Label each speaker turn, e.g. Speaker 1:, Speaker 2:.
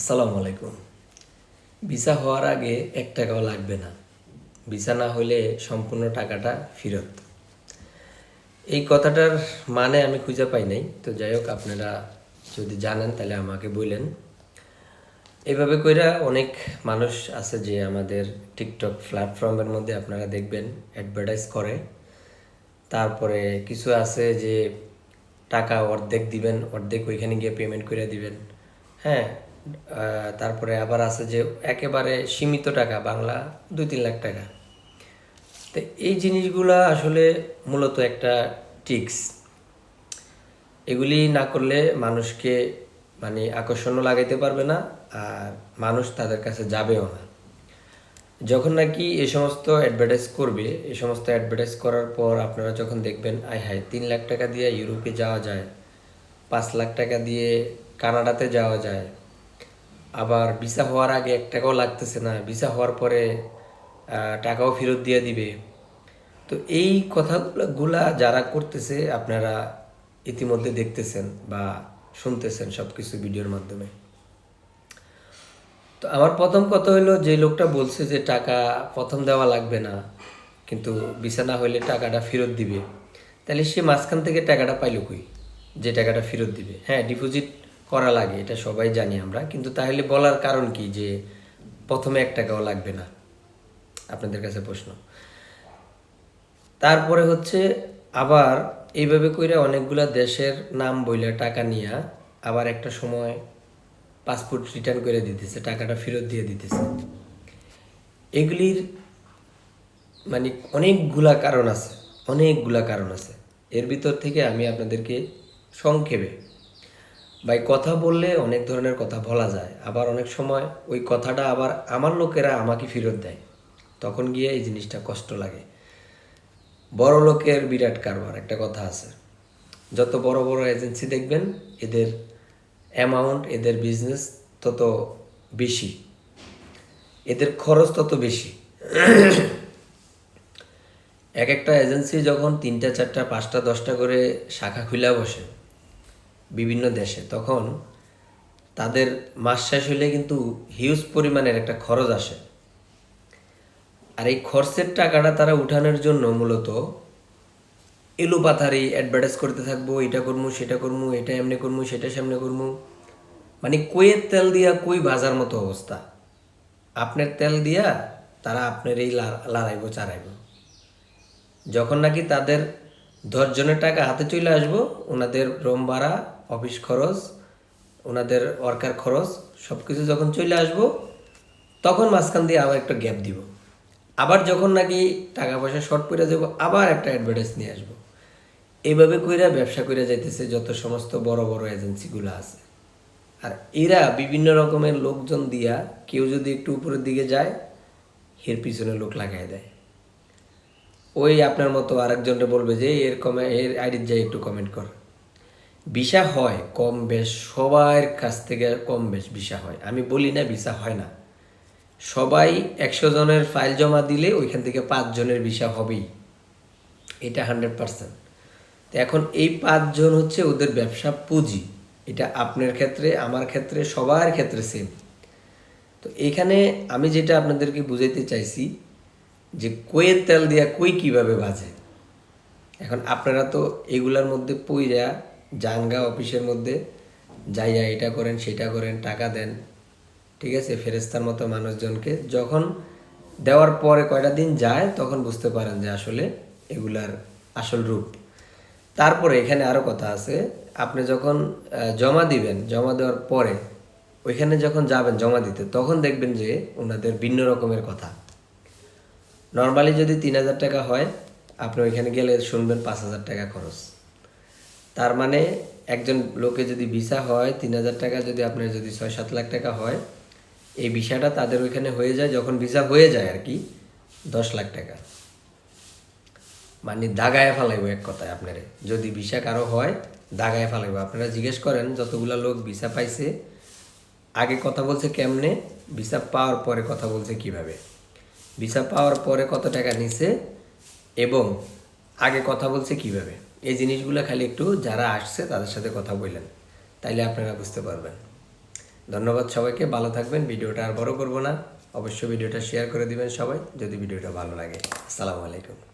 Speaker 1: আসসালামু আলাইকুম। ভিসা হওয়ার আগে এক টাকাও লাগবে না। ভিসা না হলে সম্পূর্ণ টাকাটা ফেরত। এই কথাটার মানে আমি খুঁজে পাই নাই। তো যাই হোক, আপনারা যদি জানেন তাহলে আমাকে বললেন এভাবে কইরা অনেক মানুষ আছে যে আমাদের টিকটক প্ল্যাটফর্মের মধ্যে আপনারা দেখবেন, অ্যাডভার্টাইজ করে। তারপরে কিছু আছে যে টাকা অর্ধেক দিবেন, অর্ধেক ওইখানে গিয়ে পেমেন্ট করে দিবেন। হ্যাঁ তারপরে আবার আছে যে একেবারে সীমিত টাকা, বাংলা দুই তিন লাখ টাকা। তো এই জিনিসগুলা আসলে মূলত একটা টিক্স এগুলি না করলে মানুষকে মানে আকর্ষণও লাগাইতে পারবে না, আর মানুষ তাদের কাছে যাবেও না। যখন নাকি এ সমস্ত অ্যাডভার্টাইজ করবে, এ সমস্ত অ্যাডভার্টাইজ করার পর আপনারা যখন দেখবেন, আয় হায়, তিন লাখ টাকা দিয়ে ইউরোপে যাওয়া যায়, পাঁচ লাখ টাকা দিয়ে কানাডাতে যাওয়া যায় আবার ভিসা হওয়ার আগে এক টাকাও লাগতেছে না। ভিসা হওয়ার পরে টাকাও ফেরত দিয়ে দিবে। তো এই কথাগুলা যারা করতেছে, আপনারা ইতিমধ্যে দেখতেছেন বা শুনতেছেন সব কিছু ভিডিওর মাধ্যমে। তো আমার প্রথম কথা হলো যে লোকটা বলছে যে টাকা প্রথম দেওয়া লাগবে না, কিন্তু বিছানা হইলে টাকাটা ফেরত দিবে। তাহলে সে মাঝখান থেকে টাকাটা পাইলো কই? যে টাকাটা ফেরত দিবে। হ্যাঁ ডিপোজিট করা লাগে, এটা সবাই জানি আমরা। কিন্তু তাহলে বলার কারণ কি যে প্রথমে এক টাকাও লাগবে না? আপনাদের কাছে প্রশ্ন। তারপরে হচ্ছে আবার এইভাবে কইরা অনেকগুলা দেশের নাম বইলে টাকা নিয়ে আবার একটা সময় পাসপোর্ট রিটার্ন করে দিতেছে, টাকাটা ফেরত দিয়ে দিতেছে। এগুলির মানে অনেকগুলা কারণ আছে, অনেকগুলা কারণ আছে। এর ভিতর থেকে আমি আপনাদেরকে সংক্ষেপে ভাই, কথা বললে অনেক ধরনের কথা বলা যায়, আবার অনেক সময় ওই কথাটা আবার আমার লোকেরা আমাকে ফেরত দেয়। তখন গিয়ে এই জিনিসটা কষ্ট লাগে। বড় লোকের বিরাট কারবার, একটা কথা আছে। যত বড় বড় এজেন্সি দেখবেন, এদের অ্যামাউন্ট এদের বিজনেস তত বেশি। এদের খরচ তত বেশি। এক একটা এজেন্সি যখন তিনটা, চারটা, পাঁচটা, দশটা করে শাখা খুলে বসে বিভিন্ন দেশে, তখন তাদের মাস শেষ হলে কিন্তু হিউজ পরিমাণের একটা খরচ আসে। আর এই খরচের টাকাটা তারা উঠানোর জন্য মূলত এলোপাথারি অ্যাডভার্টাইজ করতে থাকব এটা করব সেটা করব এটা এমনি করব সেটা সামনে করব মানে কইয়ের তেল দিয়া কই বাজার মতো অবস্থা। আপনার তেল দিয়া তারা আপনার এই লাড়াইবো চারাইব যখন নাকি তাদের দশজনের টাকা হাতে চলে আসব, ওনাদের রুম ভাড়া অফিস খরচ, ওনাদের ওয়ার্কার খরচ সব কিছু যখন চলে আসব, তখন মাঝখান দিয়ে আবার একটা গ্যাপ দিব। আবার যখন নাকি টাকা পয়সা শর্ট পড়ে যাব আবার একটা অ্যাডভার্টাইজ নিয়ে আসব। এইভাবে কইরা ব্যবসা কইরা যাইতেছে যত সমস্ত বড় বড় এজেন্সিগুলো আছে। আর এরা বিভিন্ন রকমের লোকজন দিয়া কেউ যদি একটু উপরের দিকে যায়, এর পিছনে লোক লাগাই দেয়। ওই আপনার মতো আরেকজনকে বলবে যে এর কমে এর আইডির যাই একটু কমেন্ট কর। ভিসা হয়, কম বেশ, সবার কাছ থেকে কম বেশ ভিসা হয়। আমি বলি না ভিসা হয় না। সবাই একশো জনের ফাইল জমা দিলে ওইখান থেকে পাঁচ জনের ভিসা হবেই। এটা হান্ড্রেড পার্সেন্ট। তো এখন এই পাঁচজন হচ্ছে ওদের ব্যবসা পুঁজি। এটা আপনার ক্ষেত্রে, আমার ক্ষেত্রে, সবার ক্ষেত্রে সেম তো এখানে আমি যেটা আপনাদেরকে বুঝাইতে চাইছি যে কইয়ের তেল দিয়া কই কীভাবে বাজে। এখন আপনারা তো এগুলার মধ্যে পইরা জাঙ্গা অফিসের মধ্যে যাইয়া এটা করেন, সেটা করেন, টাকা দেন, ঠিক আছে ফেরেস্তার মতো মানুষজনকে। যখন দেওয়ার পরে কয়টা দিন যায়, তখন বুঝতে পারেন যে আসলে এগুলার আসল রূপ। তারপরে এখানে আরও কথা আছে, আপনি যখন জমা দিবেন, জমা দেওয়ার পরে ওইখানে যখন যাবেন জমা দিতে, তখন দেখবেন যে ওনাদের ভিন্ন রকমের কথা। নর্মালি যদি তিন হাজার টাকা হয়, আপনি ওইখানে গেলে শুনবেন পাঁচ হাজার টাকা খরচ। তার মানে একজন লোকে যদি ভিসা হয়, তিন হাজার টাকা যদি আপনার যদি ছয় সাত লাখ টাকা হয়, এই ভিসাটা তাদের ওইখানে হয়ে যায়, যখন ভিসা হয়ে যায় আর কি, দশ লাখ টাকা। মানে দাগায় ফেলাইব এক কথায় আপনারে। যদি ভিসা কারও হয়, দাগায় ফেলাইব। আপনারা জিজ্ঞেস করেন, যতগুলা লোক ভিসা পাইছে, আগে কথা বলছে কেমনে, ভিসা পাওয়ার পরে কথা বলছে কীভাবে। ভিসা পাওয়ার পরে কত টাকা নিছে, এবং আগে কথা বলছে কীভাবে। এই জিনিসগুলো খালি একটু যারা আসছে তাদের সাথে কথা বললেন, তাইলে আপনারা বুঝতে পারবেন। ধন্যবাদ সবাইকে, ভালো থাকবেন, ভিডিওটা আর বড় করব না। অবশ্যই ভিডিওটা শেয়ার করে দিবেন সবাই, যদি ভিডিওটা ভালো লাগে। আসসালামু আলাইকুম।